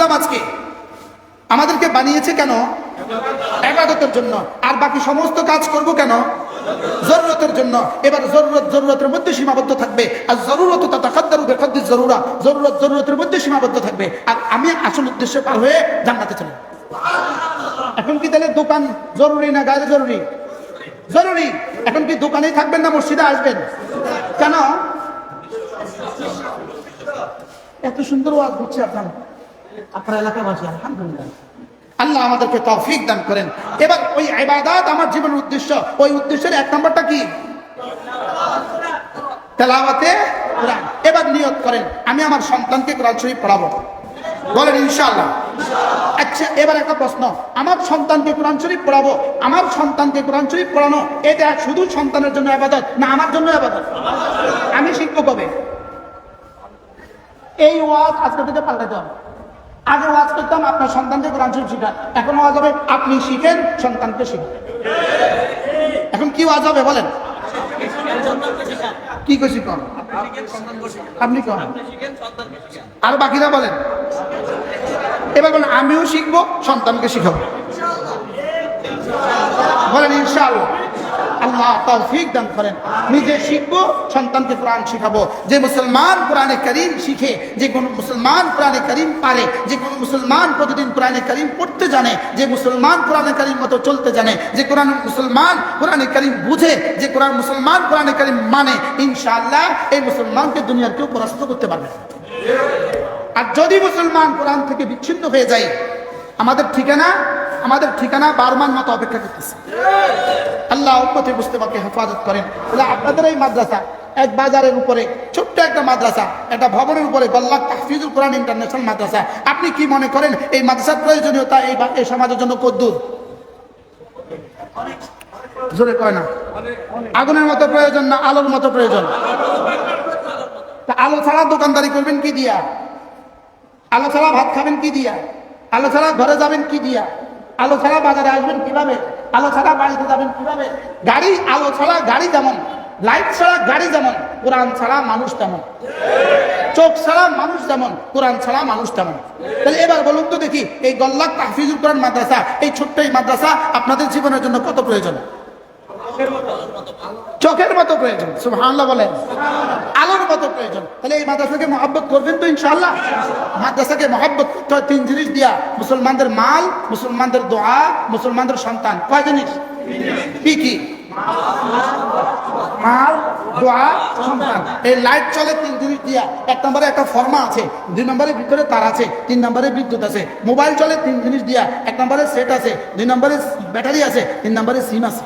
বুঝলাম আজকে। আমাদেরকে বানিয়েছে কেন? এবাদতের জন্য। আর বাকি সমস্ত কাজ করব কেন? জরুরতের জন্য। এবার জরুরত জরুরতের মধ্যে সীমাবদ্ধ থাকবে। আর জরুরত জরুরা। জরুরত জরুরতের মধ্যে সীমাবদ্ধ থাকবে। আর আমি আসল উদ্দেশ্য পার হয়ে জান্নাতে চলে এখন কি তাহলে দোকান জরুরি না গায়ে জরুরি? জরুরি। এখন কি দোকানেই থাকবেন না মসজিদে আসবেন? কেন? এত সুন্দর ওয়াজ হচ্ছে আপনার। আপনার এলাকাবাসী, আলহামদুলিল্লাহ। আল্লাহ আমাদেরকে তৌফিক দান করেন। এবার ওই ইবাদত আমার জীবনের উদ্দেশ্য। ওই উদ্দেশ্যের এক নম্বরটা কি? তেলাওয়াতে কোরআন। এবার নিয়ত করেন, আমি আমার সন্তানকে কোরআন শরীফ পড়াবো। বলেন, ইনশাআল্লাহ। আচ্ছা এবার একটা প্রশ্ন। আমার সন্তানকে কোরআন শরীফ পড়াবো? আমার সন্তানকে কোরআন শরীফ পড়ানো, এটা শুধু সন্তানের জন্য আবাদত, না আমার জন্য আবাদত? আমি শিখব কবে? এই ওয়াজ আজকে থেকে পাল্টাতে হবে। আগে ওয়াজ করতাম, আপনার সন্তানকে কোরআন শরীফ শিখান। এখন ওয়াজ হবে, আপনি শিখেন, সন্তানকে শিখেন। এখন কি ওয়াজ হবে বলেন? কি কইছি কন? আপনি কন? আর বাকিরা বলেন। এবার বলেন, আমিও শিখব, সন্তানকে শিখাবো। বলেন, ইনশাআল্লাহ। আল্লাহ তৌফিক দান করেন। নিজে শিখব, সন্তানকে কোরআন শিখাবো। যে মুসলমান কোরআনে করিম শিখে, যে কোন মুসলমান কোরআনে করিম পারে, যে কোন মুসলমান প্রতিদিন কোরআনে করিম পড়তে জানে, যে মুসলমান কোরআনে করিম মতো চলতে জানে, যে কোরআন মুসলমান কোরআনে করিম বুঝে, যে কোরআন মুসলমান কোরআনে করিম মানে ইনশাআল্লাহ এই মুসলমানকে দুনিয়ার কেউ পরাস্ত করতে পারবে আর যদি মুসলমান কোরআন থেকে বিচ্ছিন্ন হয়ে যায়, আমাদের ঠিকানা আমাদের ঠিকানা বারমান মতো অপেক্ষা করতেছে। আল্লাহ উম্মতে মুস্তেমাকে হেফাজত করেন। তাহলে আপনাদের এই মাদ্রাসা, এক বাজারের উপরে, ছোট্ট একটা মাদ্রাসা, একটা ভবনের উপরে গল্লাক তাহফিজুল কোরআন ইন্টারন্যাশনাল মাদ্রাসা। আপনি কি মনে করেন এই মাদ্রাসার প্রয়োজনীয়তা এই এই সমাজের জন্য কদ্দুর জোরে কয় না? আগুনের মতো প্রয়োজন না আলোর মতো প্রয়োজন? তা আলো ছাড়া দোকানদারি করবেন কি দিয়া? আলো ছাড়া ভাত খাবেন কি দিয়া? আলো ছাড়া ঘরে যাবেন কি দিয়া? আলো ছাড়া বাজারে আসবেন কীভাবে? আলো ছাড়া বাড়িতে যাবেন কীভাবে? গাড়ি, আলো ছাড়া গাড়ি যেমন, লাইট ছাড়া গাড়ি যেমন, কোরআন ছাড়া মানুষ তেমন। চোখ ছাড়া মানুষ যেমন, কোরআন ছাড়া মানুষ তেমন। তাহলে এবার বলুন তো দেখি, এই গল্লাক তাহফিজুল কোরআন মাদ্রাসা, এই ছোট্ট এই মাদ্রাসা আপনাদের জীবনের জন্য কত প্রয়োজন? চোখের মতো প্রয়োজন। সুবহানাল্লাহ বলেন। আলোর মতো প্রয়োজন। তাহলে এই মাদ্রাসাকে মহাব্বত করবেন তো ইনশাআল্লাহ। মাদ্রাসাকে মহাব্বত করতে হয় তিন জিনিস দিয়া। মুসলমানদের মাল, মুসলমানদের দোয়া, মুসলমানদের সন্তান। কয় জিনিস? কি কি? মাল, দোয়া, সন্তান। এই লাইট চলে তিন জিনিস দিয়া। এক নম্বরে একটা ফর্মা আছে, দুই নম্বরে ভিতরে তার আছে, তিন নম্বরে বিদ্যুৎ আছে। মোবাইল চলে তিন জিনিস দিয়া। এক নম্বরে সেট আছে, দুই নম্বরে ব্যাটারি আছে, তিন নম্বরে সিম আছে।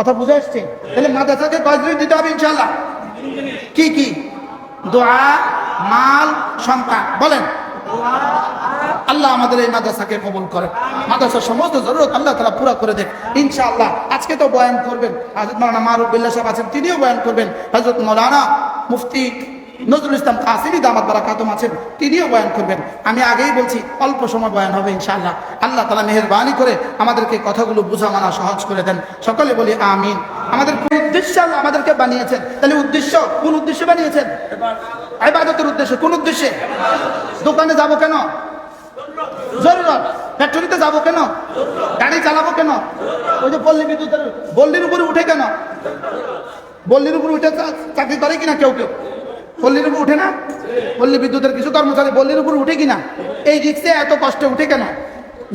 কথা বুঝে আসছে? তাহলে মাদ্রাসাকে কয় দিতে হবে ইনশাল্লাহ কি কি? দোয়া, মাল সংখ্যা বলেন। আল্লাহ আমাদের এই মাদ্রাসাকে কবল করে। মাদ্রাসার সমস্ত জরুরত আল্লাহ তালা পুরা করে দেন ইনশাআল্লাহ। আজকে তো বয়ান করবেন। হাজরত মৌলানা মারুফ বিল্লাহ সাহেব আছেন, তিনিও বয়ান করবেন। হজরত মৌলানা মুফতি নজরুল ইসলাম কাসিমি দামাত বারাকাতুম আছেন, তিনিও বয়ান করবেন। আমি আগেই বলছি, অল্প সময় বয়ান হবে ইনশাআল্লাহ। আল্লাহ তালা মেহরবানি করে আমাদেরকে কথাগুলো বুঝা মানা সহজ করে দেন। সকলে বলি আমিন। আমাদের কোন উদ্দেশ্য আমাদেরকে বানিয়েছেন? তাহলে উদ্দেশ্য, কোন উদ্দেশ্যে বানিয়েছেন? ইবাদতের উদ্দেশ্যে, কোন উদ্দেশ্যে? দোকানে যাব কেন? জরুরত। ফ্যাক্টরিতে যাব কেন? গাড়ি চালাবো কেন? ওই যে পল্লী বিদ্যুতের বল্লির উপরে উঠে কেন? বল্লির উপরে উঠে চাকরি করে কিনা কেউ কেউ? পল্লীর উপর উঠে না? পল্লী বিদ্যুতের কিছু কর্মচারী বল্লির উপর উঠে কিনা? এই রিক্সে এত কষ্টে উঠে কেন?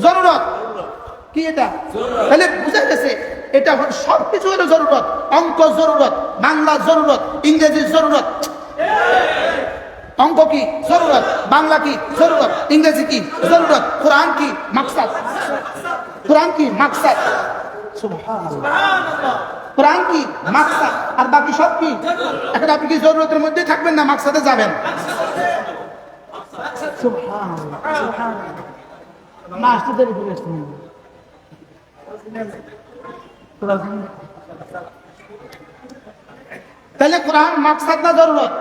জরুরত। কি এটা? তাহলে বুঝা গেছে এটা সব কিছু হলো জরুরত। অঙ্ক জরুরত বাংলা জরুরত ইংরেজি জরুরত। অঙ্ক কি? জরুরত। বাংলা কি? জরুরত। ইংরেজি কি? জরুরত। কোরআন কি? মাকসাদ। কোরআন কি? মাকসাদ। সুবহানাল্লাহ। কোরআন কি মাকসাদ? আর বাকি সব কি? এখন আপনি কি জরুরতের মধ্যে থাকবেন না মাকসাদে যাবেন। না, আসতে দেরি করে তাহলে কোরআন মাকসাদ না জরুরত?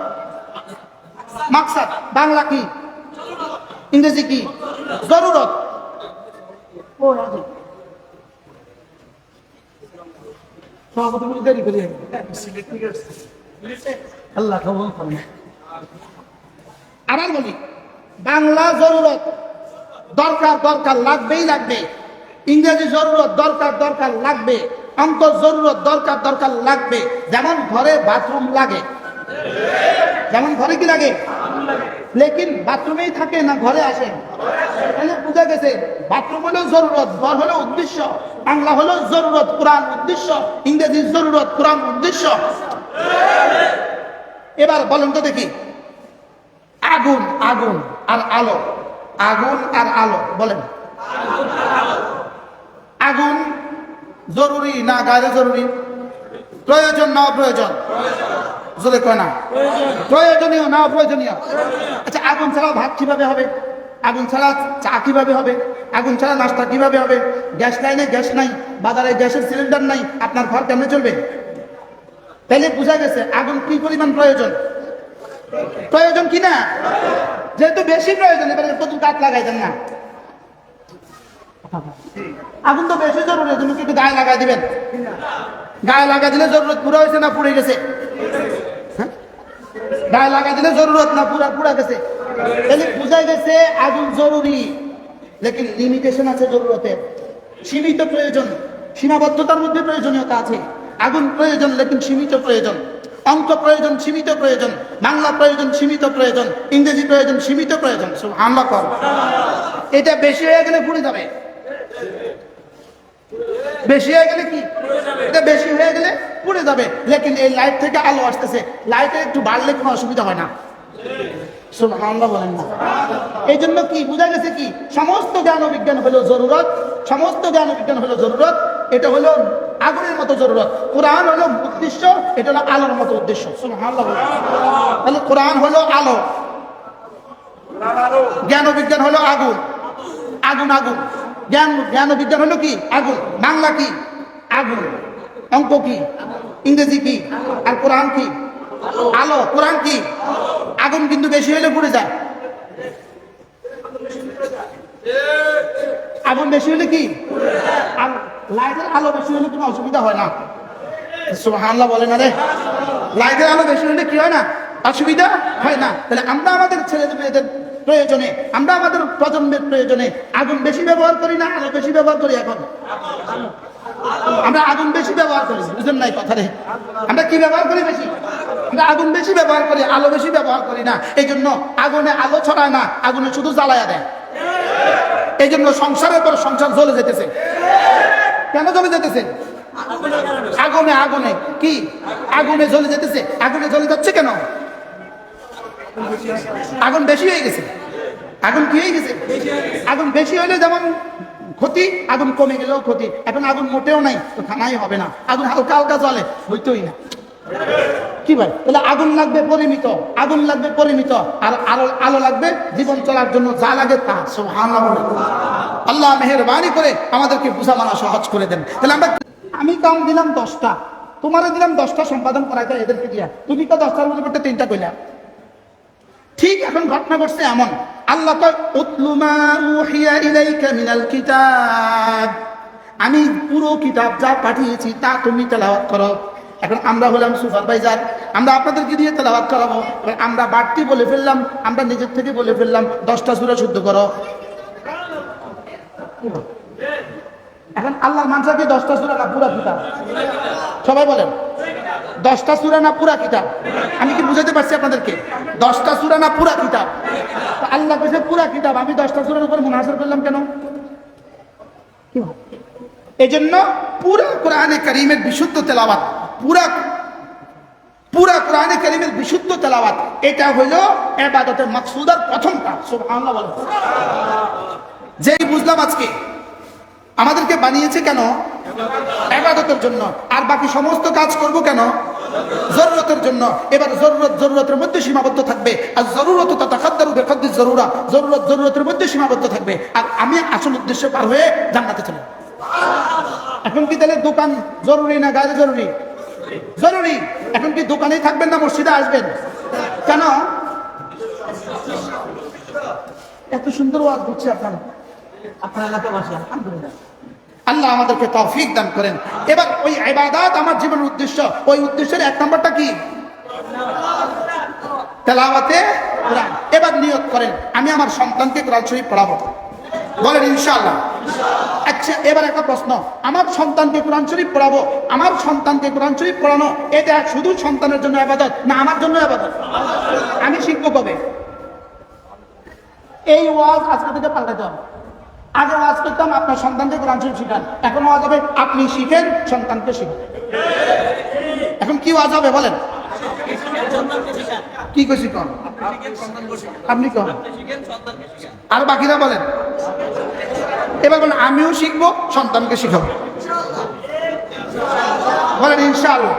মাকসাদ, বাংলা কি? ইংরেজি কি? জরুরত। ও আছে আবার বলি, বাংলা জরুরত, দরকার দরকার লাগবেই লাগবে। ইংরেজি জরুরত, দরকার দরকার লাগবে। অঙ্ক জরুরত, দরকার দরকার লাগবে। যেমন ঘরে বাথরুম লাগে। যেমন ঘরে কি লাগে? লেকিন বাথরুমেই থাকে না, ঘরে আসে। বুঝা গেছে, বাথরুম হলো জরুরত, ঘর হলো উদ্দেশ্য, বাংলা হলো জরুরত, কোরআন উদ্দেশ্য, ইংরেজি জরুরত, কোরআন উদ্দেশ্য। এবার বলেন তো দেখি, আগুন আগুন আর আলো, আগুন আর আলো, বলেন। আগুন জরুরি না গায়ে জরুরি? প্রয়োজন না প্রয়োজন জোরে কয় না। প্রয়োজনীয় না প্রয়োজনীয় আচ্ছা আগুন ছাড়া ভাত কীভাবে হবে? আগুন ছাড়া চা কীভাবে হবে? আগুন ছাড়া নাস্তা কীভাবে হবে? গ্যাস লাইনে গ্যাস নাই, বাজারে গ্যাসের সিলিন্ডার নাই, আপনার ঘর কেমনে চলবে? তাইলে বোঝা গেছে, আগুন কি পরিমাণ প্রয়োজন? প্রয়োজন কি না? যেহেতু বেশি প্রয়োজন, এবারে প্রথম কাঠ লাগাই দেন না। আগুন তো বেশি জরুরি তুমি কি একটু গায়ে লাগাই দিবেন? গায়ে লাগা দিলে জরুরত পুরো হয়েছে না পুড়ে গেছে? গায়ে লাগা দিলে জরুরত না, পুরা পুরা গেছে। তাহলে বোঝা গেছে আগুন জরুরি। লেকিন লিমিটেশন আছে জরুরতের সীমিত প্রয়োজন, সীমাবদ্ধতার মধ্যে প্রয়োজনীয়তা আছে। আগুন প্রয়োজন, লেকিন সীমিত প্রয়োজন। অঙ্ক প্রয়োজন, সীমিত প্রয়োজন। বাংলা প্রয়োজন, সীমিত প্রয়োজন। ইংরেজি প্রয়োজন, সীমিত প্রয়োজন। আমরা কর। এটা বেশি হয়ে গেলে পুড়ে যাবে। বেশি হয়ে গেলে কি? এটা বেশি হয়ে গেলে পুড়ে যাবে। লেকিন এই লাইট থেকে আলো আসতেছে। লাইটে একটু বাড়লে কোনো অসুবিধা হয় না। বলেন না। এই জন্য কি বোঝা গেছে কি? সমস্ত জ্ঞান বিজ্ঞান হলো জরুরত। সমস্ত জ্ঞান বিজ্ঞান হলো জরুরত। এটা হলো আগুনের মতো জরুরত। কোরআন হলো উদ্দেশ্য, এটা হলো আলোর মতো উদ্দেশ্য। তাহলে কোরআন হলো আলো। জ্ঞান বিজ্ঞান হলো আগুন। আগুন আগুন। জ্ঞান জ্ঞান বিজ্ঞান হলো কি? আগুন। বাংলা কি? আগুন। অঙ্ক কি? ইংরেজি কি? আর কোরআন কি? আলো, কোরআন কি? আগুন কিন্তু বেশি হলে পুড়ে যায়। আগুন বেশি হলে কি? আর লাইটের আলো বেশি হলে কোনো অসুবিধা হয় না। সুবহানাল্লাহ বলে না রে। লাইটের আলো বেশি হলে কি হয় না? অসুবিধা হয় না। তাহলে আমরা আমাদের ছেলেদের মেয়েদের প্রয়োজনে, আমরা আমাদের প্রজন্মের প্রয়োজনে আগুন বেশি ব্যবহার করি না? আলো বেশি ব্যবহার করি এখন? আমরা আগুন বেশি ব্যবহার করি বুঝলেন নাই কথা রে আমরা কি ব্যবহার করি বেশি? আমরা আগুন বেশি ব্যবহার করি, আলো বেশি ব্যবহার করি না। এই জন্য আগুনে আলো ছড়ায় না, আগুনে শুধু জ্বালায়া দেয়। এই জন্য সংসারের পর সংসার জ্বলে যেতেছে। কেন জ্বলে যেতেছে? আগুনে আগুনে। কি? আগুনে জ্বলে যেতেছে। আগুনে জ্বলে যাচ্ছে কেন? আগুন বেশি হয়ে গেছে। আগুন কি হয়ে গেছে? আগুন বেশি হলে যেমন ক্ষতি, আগুন কমে গেলেও ক্ষতি। এখন আগুন মোটেও নাই, তো খানাই হবে না। আগুন হালকা হালকা চলে হইতোই না। কি ভাই? তাহলে আগুন লাগবে পরিমিত, আগুন লাগবে পরিমিত, আর আলো আলো লাগবে জীবন চলার জন্য যা লাগে তা। আল্লাহ মেহেরবানি করে আমাদেরকে বুঝা মানা সহজ করে দেন। তাহলে আমরা আমি কাম দিলাম দশটা। তোমারে দিলাম দশটা সম্পাদন করাইতে এদেরকে দিয়া। তুমি তো দশটার মধ্যে তিনটা কইলা। ঠিক এখন ঘটনা ঘটছে এমন। আল্লাহ আমি পুরো কিতাব যা পাঠিয়েছি তা তুমি তেলাওয়াত করো। এখন আমরা হলাম সুপারভাইজার, আমরা আপনাদেরকে দিয়ে তেলাওয়াত করাবো। আমরা বাড়তি বলে ফেললাম, আমরা নিজের থেকে বলে ফেললাম, দশটা সুরা শুদ্ধ করো। এখন আল্লাহর মানসা কি দশটা সুরা না, পুরা কিতাব। সবাই বলেন। দশটা সুরা না পুরা কিতাব? আমি কি বুঝাতে পারছি আপনাদেরকে? দশটা সুরা না পুরা কিতাব? আল্লাহ কইছে পুরা কিতাব, আমি দশটা সুরার উপর মুনাসর করলাম কেন? এই জন্য পুরা কোরআনে করিমের বিশুদ্ধ তেলাওয়াত, পুরা পুরা কোরআনে করিমের বিশুদ্ধ তেলাওয়াত, এটা হইল এবাদতের মাকসুদার প্রথমটা সুবহানাল্লাহ বলেন। যেই বুঝলাম আজকে, আমাদেরকে বানিয়েছে কেন? এবাদতের জন্য। আর বাকি সমস্ত কাজ করব কেন? জরুরতের জন্য। এবার জরুরত জরুরতের মধ্যে সীমাবদ্ধ থাকবে। আর জরুরত বেকাদ্দি জরুরা। জরুরত জরুরতের মধ্যে সীমাবদ্ধ থাকবে। আর আমি আসল উদ্দেশ্যে পার হয়ে জান্নাতে চলে এখন কি তাহলে দোকান জরুরি না গাড়ি জরুরি? জরুরি। এখন কি দোকানেই থাকবেন না মসজিদে আসবেন? কেন? এত সুন্দর ওয়াজ হচ্ছে আপনার। আপনার এলাকাবাসী, আলহামদুলিল্লাহ। আল্লাহ আমাদেরকে তৌফিক দান করেন। এবার ওই ইবাদত আমার জীবনের উদ্দেশ্য। ওই উদ্দেশ্যের এক নম্বরটা কি? এবার নিয়ত করেন। আমি আমার সন্তানকে পড়াবো। বলেন আচ্ছা এবার একটা প্রশ্ন। আমার সন্তানকে কোরআন পড়াবো? আমার সন্তানকে কোরআন পড়ানো, এটা শুধু সন্তানের জন্য আবাদত না আমার জন্য আবাদত? আমি শিখব কবে? এই ওয়াজ আজকে থেকে পাল্টাতে হবে আগে ওয়াজ করতাম আপনার সন্তানকে কোরআন শরীফ শিখান। এখন ওয়াজ হবে, আপনি শিখেন, সন্তানকে শিখান। এখন কি ওয়াজ হবে বলেন? কি কইছি কন? আপনি কন? আর বাকিরা বলেন। এবার বলেন, আমিও শিখব, সন্তানকে শিখাবো। বলেন, ইনশাআল্লাহ।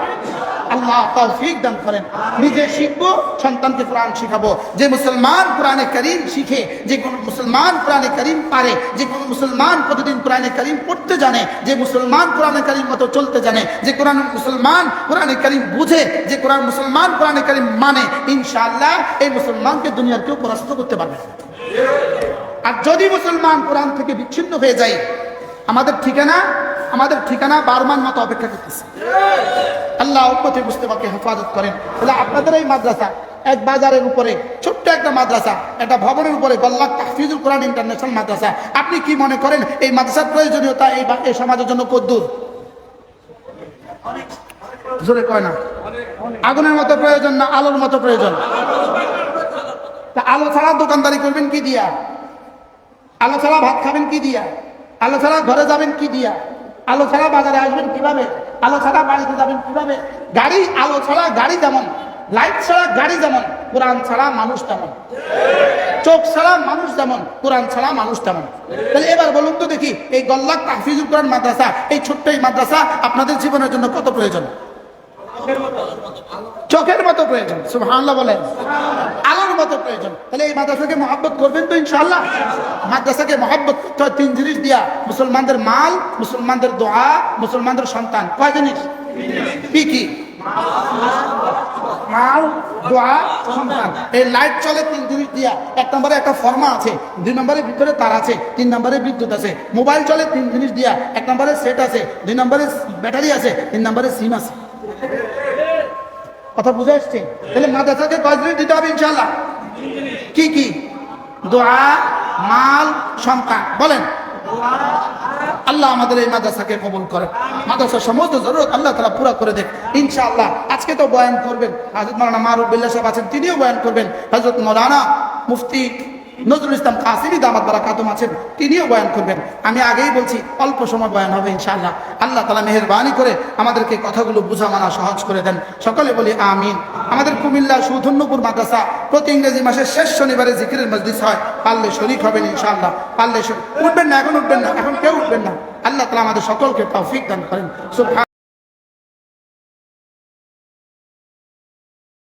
আল্লাহ তৌফিক দান করেন। নিজে শিখব, সন্তানকে কোরআন শিখাবো। যে মুসলমান কোরআনে করিম শিখে, যে কোন মুসলমান কোরআনে করিম পারে, যে কোন মুসলমান প্রতিদিন কোরআনে করিম পড়তে জানে, যে মুসলমান কোরআনে করিম মতো চলতে জানে, যে কোরআন মুসলমান কোরআনে করিম বুঝে, যে কোরআন মুসলমান কোরআনে করিম মানে ইনশাআল্লাহ এই মুসলমানকে দুনিয়ার কেউ পরাস্ত করতে পারবে আর যদি মুসলমান কোরআন থেকে বিচ্ছিন্ন হয়ে যায়, আমাদের ঠিকানা আমাদের ঠিকানা বারমান মতো অপেক্ষা করতেছে। আল্লাহ উম্মতে মুস্তফাকে হেফাজত করেন। তাহলে আপনাদের এই মাদ্রাসা, এক বাজারের উপরে, ছোট্ট একটা মাদ্রাসা, একটা ভবনের উপরে গল্লাক তাহফিজুল কোরআন ইন্টারন্যাশনাল মাদ্রাসা। আপনি কি মনে করেন এই মাদ্রাসার প্রয়োজনীয়তা এই এই সমাজের জন্য কদ্দুর জোরে কয় না? আগুনের মতো প্রয়োজন না আলোর মতো প্রয়োজন? তা আলো ছাড়া দোকানদারি করবেন কি দিয়া? আলো ছাড়া ভাত খাবেন কি দিয়া? আলো ছাড়া ঘরে যাবেন কি দিয়া? আলো ছাড়া বাজারে আসবেন কীভাবে? আলো ছাড়া বাড়িতে যাবেন কীভাবে? গাড়ি, আলো ছাড়া গাড়ি যেমন লাইট ছাড়া গাড়ি যেমন, কোরআন ছাড়া মানুষ তেমন। চোখ ছাড়া মানুষ যেমন, কোরআন ছাড়া মানুষ তেমন। তাহলে এবার বলুন তো দেখি, এই গল্লাক তাহফিজুল কোরআন মাদ্রাসা, এই ছোট্ট এই মাদ্রাসা আপনাদের জীবনের জন্য কত প্রয়োজন? চোখের মতো প্রয়োজন, সুবহানাল্লাহ বলেন। আলোর মতো প্রয়োজন। তাহলে এই মাদ্রাসাকে মহাব্বত করবেন তো ইনশাআল্লাহ। মাদ্রাসাকে মহাব্বত তিন জিনিস দিয়া। মুসলমানদের মাল, মুসলমানদের দোয়া, মুসলমানদের সন্তান। কয় জিনিস? কি কি? মাল, দোয়া, সন্তান। এই লাইট চলে তিন জিনিস দিয়া। এক নম্বরে একটা ফর্মা আছে, দুই নম্বরের ভিতরে তার আছে, তিন নম্বরে বিদ্যুৎ আছে। মোবাইল চলে তিন জিনিস দিয়া। এক নম্বরে সেট আছে, দুই নম্বরে ব্যাটারি আছে, তিন নম্বরে সিম আছে। কথা বুঝে আসছে? তাহলে মাদ্রাসাকে কয় জিনিস দিতে হবে ইনশাল্লাহ কি কি? দোয়া, মাল, সন্তান। বলেন। আল্লাহ আমাদের এই মাদ্রাসাকে কবল করে। মাদ্রাসার সমস্ত জরুরত আল্লাহ তারা পুরা করে দেন ইনশাআল্লাহ, আজকে তো বয়ান করবেন। হাজরত মৌলানা মারুফ বিল্লাহ সাহেব আছেন, তিনিও বয়ান করবেন। হাজরত মৌলানা মুফতি নজরুল ইসলাম কাসিমি দামাত বারা কাতুম আছেন, তিনিও বয়ান করবেন। আমি আগেই বলছি, অল্প সময় বয়ান হবে ইনশাআল্লাহ। আল্লাহ তালা মেহরবানি করে আমাদেরকে কথাগুলো বুঝা মানা সহজ করে দেন। সকলে বলি আমিন। আমাদের কুমিল্লা সুধন্যপুর মাদ্রাসা প্রতি ইংরেজি মাসের শেষ শনিবারে জিকিরের মসজিদ হয়। পারলে শরিক হবেন ইনশাআল্লাহ। পারলে উঠবেন না, এখন উঠবেন না, এখন কেউ উঠবেন না। আল্লাহ তালা আমাদের সকলকে তৌফিক দান করেন।